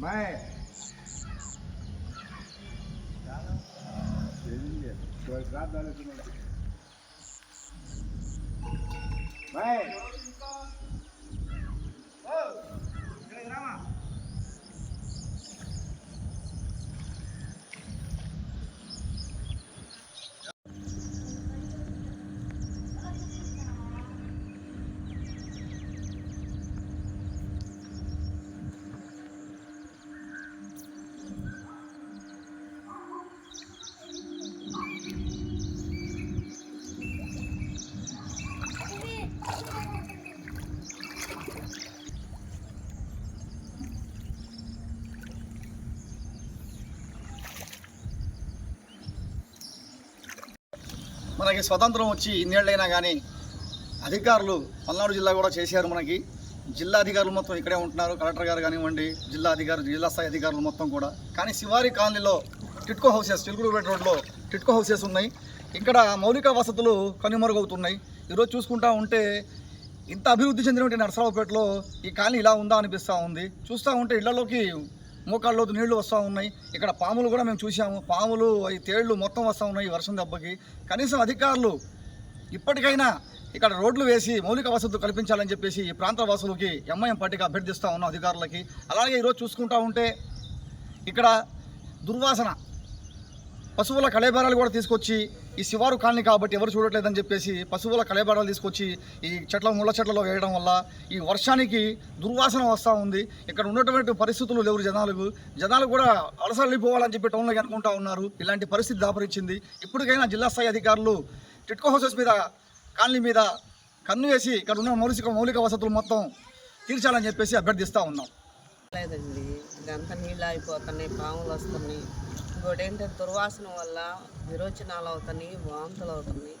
Mãe! Dois lados, olha de novo. Mãe! మనకి స్వతంత్రం వచ్చి ఇన్నేళ్ళైనా కానీ అధికారులు పల్నాడు జిల్లా కూడా చేశారు మనకి. జిల్లా అధికారులు మొత్తం ఇక్కడే ఉంటున్నారు. కలెక్టర్ గారు కానివ్వండి జిల్లా అధికారులు జిల్లా స్థాయి అధికారులు మొత్తం కూడా. కానీ శివారి కాలనీలో టిట్కో హౌసెస్ చిలుకుడుపేట రోడ్లో టిట్కో హౌసెస్ ఉన్నాయి. ఇక్కడ మౌలిక వసతులు కనుమరుగవుతున్నాయి. ఈరోజు చూసుకుంటా ఉంటే ఇంత అభివృద్ధి చెందినటువంటి నరసరావుపేటలో ఈ కాలనీ ఇలా ఉందా అనిపిస్తూ ఉంది. చూస్తూ ఉంటే ఇళ్ళలోకి మోకాళ్ళలో నీళ్ళు వస్తూ ఉన్నాయి. ఇక్కడ పాములు కూడా మేము చూసాము పాములు ఈ తేళ్ళు మొత్తం వస్తూ ఉన్నాయి వర్షం దెబ్బకి. కనీసం అధికారులు ఇప్పటికైనా ఇక్కడ రోడ్లు వేసి మౌలిక వసతులు కల్పించాలని చెప్పేసి ఈ ప్రాంత వాసులకి ఎంఐఎం పార్టీకి అభ్యర్థిస్తూ ఉన్నాం అధికారులకి. అలాగే ఈరోజు చూసుకుంటూ ఉంటే ఇక్కడ దుర్వాసన పశువుల కళేబరాలు కూడా తీసుకొచ్చి ఈ శివారు కాలనీ కాబట్టి ఎవరు చూడట్లేదని చెప్పేసి పశువుల కళేబరాలు తీసుకొచ్చి ఈ చెట్ల ముళ్ళ చెట్లలో వేయడం వల్ల ఈ వర్షానికి దుర్వాసన వస్తూ ఉంది. ఇక్కడ ఉన్నటువంటి పరిస్థితులు లేవు జనాలకు. జనాలు కూడా అలసల్లిపోవాలని చెప్పి టౌన్లోకి అనుకుంటా ఉన్నారు. ఇలాంటి పరిస్థితి దాపరించింది. ఇప్పటికైనా జిల్లా స్థాయి అధికారులు టిట్కో హౌసెస్ మీద కాలనీ మీద కన్ను వేసి ఇక్కడ ఉన్న మౌలిక మౌలిక వసతులు మొత్తం తీర్చాలని చెప్పేసి అభ్యర్థిస్తూ ఉన్నాం. లేదండి. ఇదంతా నీళ్ళు అయిపోతున్నాయి పాములు వస్తున్నాయి. ఇంకోటి ఏంటంటే దుర్వాసన వల్ల విరోచనాలు అవుతున్నాయి వాంతులు అవుతున్నాయి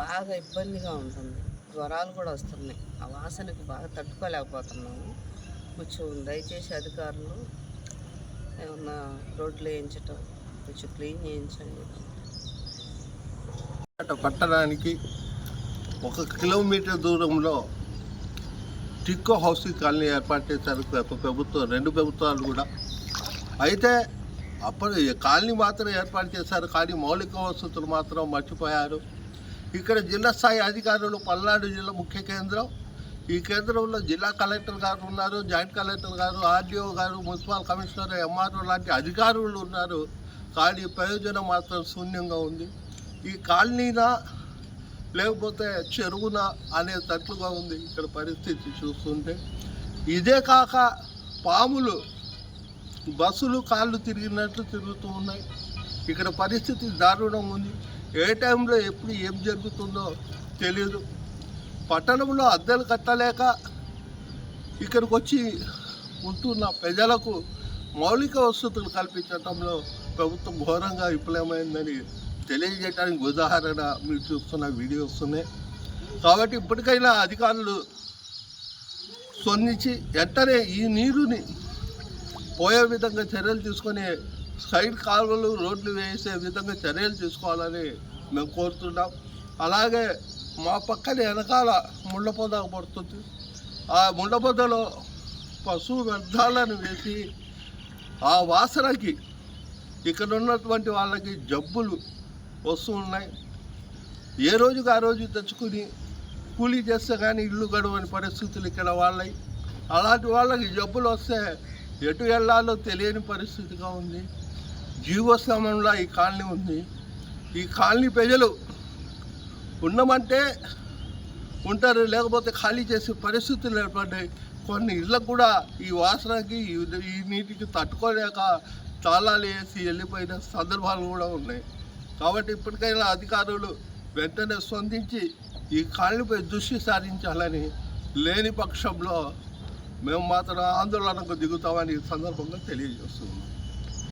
బాగా ఇబ్బందిగా ఉంటుంది. జ్వరాలు కూడా వస్తున్నాయి. ఆ వాసనకి బాగా తట్టుకోలేకపోతున్నాము. కొంచెం దయచేసి అధికారులు ఏమన్నా రోడ్లు వేయించటం కొంచెం క్లీన్ చేయించండి. పట్టడానికి ఒక కిలోమీటర్ దూరంలో టిక్కో హౌసింగ్ కాలనీ ఏర్పాటు చేశారు. ప్రభుత్వం రెండు ప్రభుత్వాలు కూడా. అయితే అప్పుడు కాలనీ మాత్రం ఏర్పాటు చేశారు. కానీ మౌలిక వసతులు మాత్రం మర్చిపోయారు. ఇక్కడ జిల్లా స్థాయి అధికారులు పల్నాడు జిల్లా ముఖ్య కేంద్రం. ఈ కేంద్రంలో జిల్లా కలెక్టర్ గారు ఉన్నారు జాయింట్ కలెక్టర్ గారు ఆర్డీఓ గారు మున్సిపల్ కమిషనర్ ఎంఆర్ఓ లాంటి అధికారులు ఉన్నారు. కానీ ప్రయోజనం మాత్రం శూన్యంగా ఉంది. ఈ కాలనీనా లేకపోతే చెరువున అనే తట్లుగా ఉంది ఇక్కడ పరిస్థితి చూస్తుంటే. ఇదే కాక పాములు బస్సులు కాళ్ళు తిరిగినట్లు తిరుగుతూ ఉన్నాయి. ఇక్కడ పరిస్థితి దారుణంగా ఉంది. ఏ టైంలో ఎప్పుడు ఏం జరుగుతుందో తెలియదు పట్టణంలో అద్దెలు కట్టలేక ఇక్కడికి వచ్చి ఉంటున్న ప్రజలకు మౌలిక వసతులు కల్పించడంలో ప్రభుత్వం ఘోరంగా విఫలమైందని తెలియజేయడానికి ఉదాహరణ మీరు చూస్తున్న వీడియోస్ ఉన్నాయి. కాబట్టి ఇప్పటికైనా అధికారులు స్పందించి వెంటనే ఈ నీరుని పోయే విధంగా చర్యలు తీసుకొని సైడ్ కాలువలు రోడ్లు వేసే విధంగా చర్యలు తీసుకోవాలని మేము కోరుతున్నాం. అలాగే మా పక్కన వెనకాల ముళ్ళపొద పడుతుంది. ఆ ముళ్ళపొదలో పశువు వ్యర్థాలను వేసి ఆ వాసనకి ఇక్కడ ఉన్నటువంటి వాళ్ళకి జబ్బులు వస్తూ ఉన్నాయి. ఏ రోజుకి ఆ రోజు తెచ్చుకుని కూలీ చేస్తే కానీ ఇల్లు గడవని పరిస్థితులు ఇక్కడ వాళ్ళవి అలాంటి వాళ్ళకి జబ్బులు వస్తే ఎటు వెళ్ళాలో తెలియని పరిస్థితిగా ఉంది. జీవోత్సవంలో ఈ కాలనీ ఉంది. ఈ కాలనీ ప్రజలు ఉండమంటే ఉంటారు లేకపోతే ఖాళీ చేసే పరిస్థితులు ఏర్పడ్డాయి. కొన్ని ఇళ్ళకు కూడా ఈ వాసనకి ఈ- ఈ నీటికి తట్టుకోలేక తాళాలు వేసి వెళ్ళిపోయిన సందర్భాలు కూడా ఉన్నాయి. కాబట్టి ఇప్పటికైనా అధికారులు వెంటనే స్పందించి ఈ కాలనీపై దృష్టి సారించాలని లేని పక్షంలో మేము మాత్రం ఆందోళనకు దిగుతామని ఈ సందర్భంగా తెలియజేస్తున్నాం.